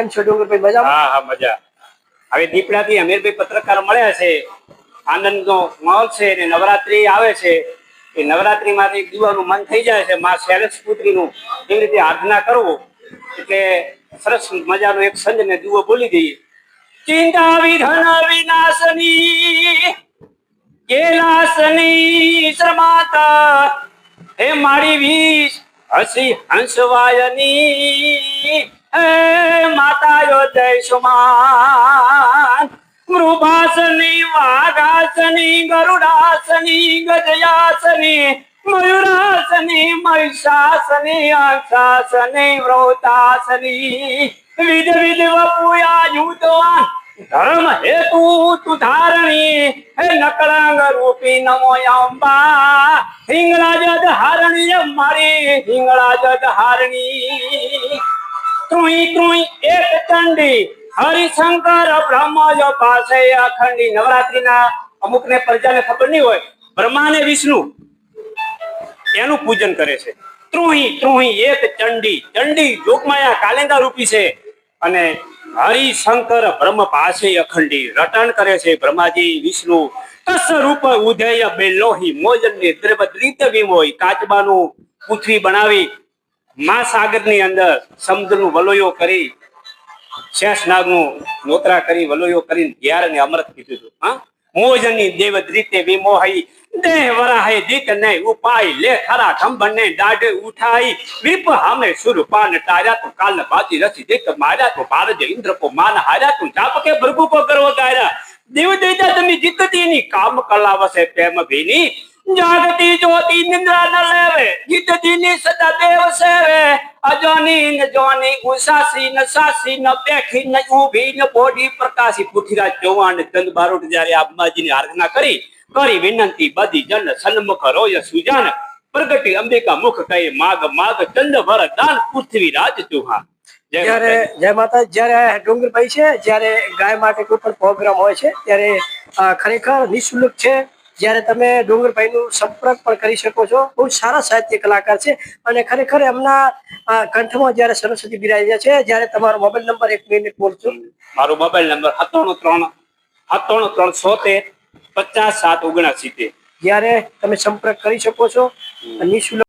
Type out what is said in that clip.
કેમ છો ડુંગરભાઈ મજા હા હા, મજા. હવે દીપડાથી અમીરભાઈ પત્રકાર મળ્યા છે. આનંદનો માહોલ છે અને નવરાત્રી આવે છે. એ નવરાત્રીમાંથી દીવાનું મન થઈ જાય છે. માં શૈલેષ પુત્રીનું એવી રીતે આરાધના કરવું. એટલે સરસ મજાનો એક સંજ ને દીવો બોલી દઈએ. ચિંતા વિધન વિનાશની કેલાસની શ્રમાતા, હે મારી વીસ હસી હંસવાયની યોદય સુમાન. મૃભાસની વાઘાસની, ગરુડાસની, ગજયાસની, મયુરાસની, મહિષાસની અંશાસની વ્રતાસની. વિધ વિધ વપુયા યુદ્ધવાન. ધર્મ હેતુ તુ હે નકળાંગ રૂપી નમો અંબા. હિંગળાજદ હારણી મારી, હિંગળાજદ હારણી. ત્રુઈ ત્રુઈ ચંડી હરિશંકર બ્રહ્મજ પાસે અખંડી નવરાત્રીના અમુક ને પ્રજાને ખબર નહીં હોય, બ્રહ્મા ને વિષ્ણુ એનું પૂજન કરે છે. ત્રુહી ત્રુહી એક ચંડી ચંડી જોગમાયા કાલેન્ડા રૂપી છે અને હરિશંકર બ્રહ્મ પાસે અખંડી રટણ કરે છે. બ્રહ્માજી, વિષ્ણુ તસ રૂપ ઉદય બે લોહી મોજન ને દ્રવદ્રિત વિમોય, કાચબાનું પૃથ્વી બનાવી, મહાસાગરની અંદર સમુદ્રનું વલોયો કરી શેષનાગનું નોતરા કરી, વલોયો કરીને ઘેર ને અમૃત કીધું હતું. હા? મોજની દેવ રીતે વિમોહી, દેહ વરાહે દીક ને ઉપાય લે ખરા ખંભન ને દાઢે ઉઠાઈ. વિપ હમે સુરપાન તાર્યા તું કાલ બાજી રસી દેખ, માર્યા તું ભારજ ઇન્દ્ર કો માન હાર્યા તું જાપ કે ભૃગુ કો ગર્વ ગાર્યા. દેવ દેતા તમે જીતતી ની કામ કલાવસે પ્રેમ ભીની. જાગતી જ્યોતિ નિંદ્રા ન લેવે. જીતતી ની સદા દેવ સેવે. અજોની ન જોની ઉસાસી ન સાસી ન બેઠી ન ઊભી ન બોડી પ્રકાશી. પૃથ્વીરાજ ચૌહાણ ચંદ બારોટ જ્યારે અંબાજીની આરાધના કરી કરી વિનંતી, બધી જન સન્મુખ રોય સુજાન. પ્રગટી અંબિકા મુખ કહે, માગ માગ, ચંદ વર દાન પૃથ્વીરાજ ચૌહાણ. જ્યારે જય માતા જ્યારે ડુંગરભાઈ છે જ્યારે ગાય માટે કોઈ પણ પ્રોગ્રામ હોય છે ત્યારે ખરેખર નિઃશુલ્ક છે. જ્યારે તમે ડુંગરભાઈનું સંપર્ક પણ કરી શકો છો. બહુ સારા સાહિત્ય કલાકાર છે અને ખરેખર એમના કંઠમાં જ્યારે સરસ્વતી બિરાજ્યા છે જ્યારે તમારો મોબાઈલ નંબર એક મિનિટ બોલશો મારો મોબાઈલ નંબર સત્તાણું ત્રણ સત્તાણું ત્રણ સોતેર પચાસ સાત ઓગણસિત્તેર. જ્યારે તમે સંપર્ક કરી શકો છો નિઃશુલ્ક